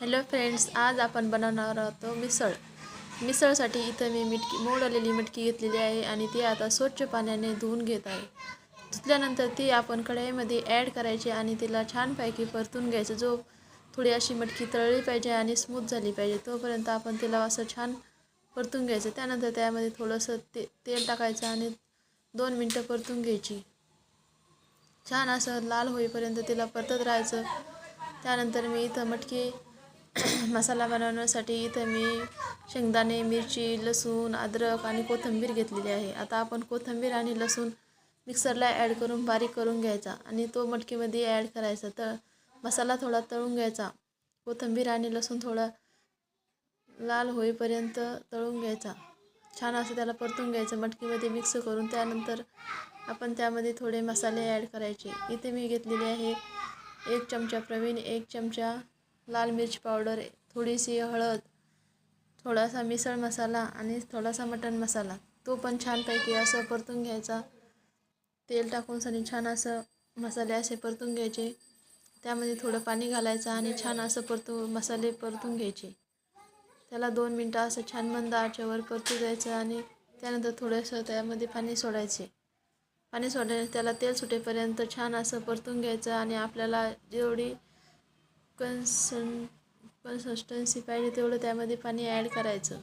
Hello friends आज आपण बनवणार आहोत मिसळ. मिसळसाठी इथं मी मिटकी मोडलेली मिटकी घेतलेली आहे आणि ती आता स्वच्छ पाण्याने धुवून घेत आहे. धुतल्यानंतर ती आपण कढईमध्ये ॲड करायची आणि तिला छानपैकी परतून घ्यायचं. जो थोडी अशी मटकी तळली पाहिजे आणि स्मूथ झाली पाहिजे तोपर्यंत आपण तिला असं छान परतून घ्यायचं. त्यानंतर त्यामध्ये थोडंसं ते तेल टाकायचं आणि दोन मिनटं परतून घ्यायची. छान असं लाल होईपर्यंत तिला परतत राहायचं. त्यानंतर मी इथं मटकी मसाला बनवण्यासाठी इथं मी शेंगदाणे मिरची लसूण अद्रक आणि कोथिंबीर घेतलेली आहे. आता आपण कोथिंबीर आणि लसूण मिक्सरला ॲड करून बारीक करून घ्यायचा आणि तो मटकीमध्ये ॲड करायचा. तर मसाला थोडा तळून घ्यायचा. कोथिंबीर आणि लसूण थोडा लाल होईपर्यंत तळून घ्यायचा. छान असं त्याला परतून घ्यायचं. मटकीमध्ये मिक्स करून त्यानंतर आपण त्यामध्ये थोडे मसाले ॲड करायचे. इथे मी घेतलेले आहे एक चमचा प्रवीण एक चमचा लाल मिरची पावडर थोडीशी हळद थोडासा मिसळ मसाला आणि थोडासा मटण मसाला. तो पण छानपैकी असं परतून घ्यायचा. तेल टाकून सनी छान असं मसाले असे परतून घ्यायचे. त्यामध्ये थोडं पाणी घालायचं आणि छान असं परतू मसाले परतून घ्यायचे. त्याला दोन मिनटं असं छान मंद आचेवर परतू द्यायचं आणि त्यानंतर थोडंसं त्यामध्ये पाणी सोडायचे. पाणी सोडल्याने त्याला तेल सुटेपर्यंत छान असं परतून घ्यायचं आणि आपल्याला जेवढी कन्सन कन्सिस्टन्सी पाहिजे तेवढं त्यामध्ये पाणी ॲड करायचं.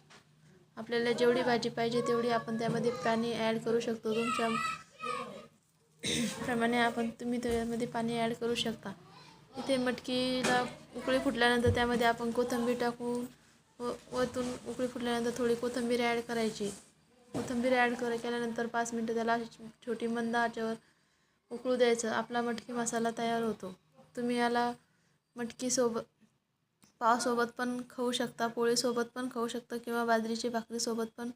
आपल्याला जेवढी भाजी पाहिजे तेवढी आपण त्यामध्ये पाणी ॲड करू शकतो. तुमच्या प्रमाणे आपण तुम्ही त्यामध्ये पाणी ॲड करू शकता. इथे मटकीला उकळी फुटल्यानंतर त्यामध्ये आपण कोथिंबीर टाकून व वतून उकळी फुटल्यानंतर थोडी कोथिंबीर ॲड करायची. कोथिंबीर ॲड कर केल्यानंतर पाच मिनटं त्याला अशी छोटी मंद आचेवर उकळू द्यायचं. आपला मटकी मसाला तयार होतो. तुम्ही याला मटकीसोबत पावसोबत पण खाऊ शकता पोळीसोबत पण खाऊ शकता किंवा बाजरीची भाकरीसोबत पण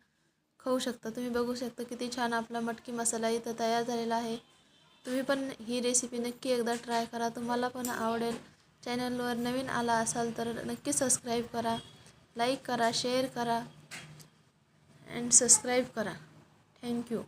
खाऊ शकता. तुम्ही बघू शकता किती छान आपला मटकी मसाला इथं तयार झालेला आहे. तुम्ही पण ही रेसिपी नक्की एकदा ट्राय करा. तुम्हाला पण आवडेल. चॅनलवर नवीन आला असाल तर नक्की सबस्क्राईब करा लाईक करा शेअर करा अँड सबस्क्राईब करा. थँक्यू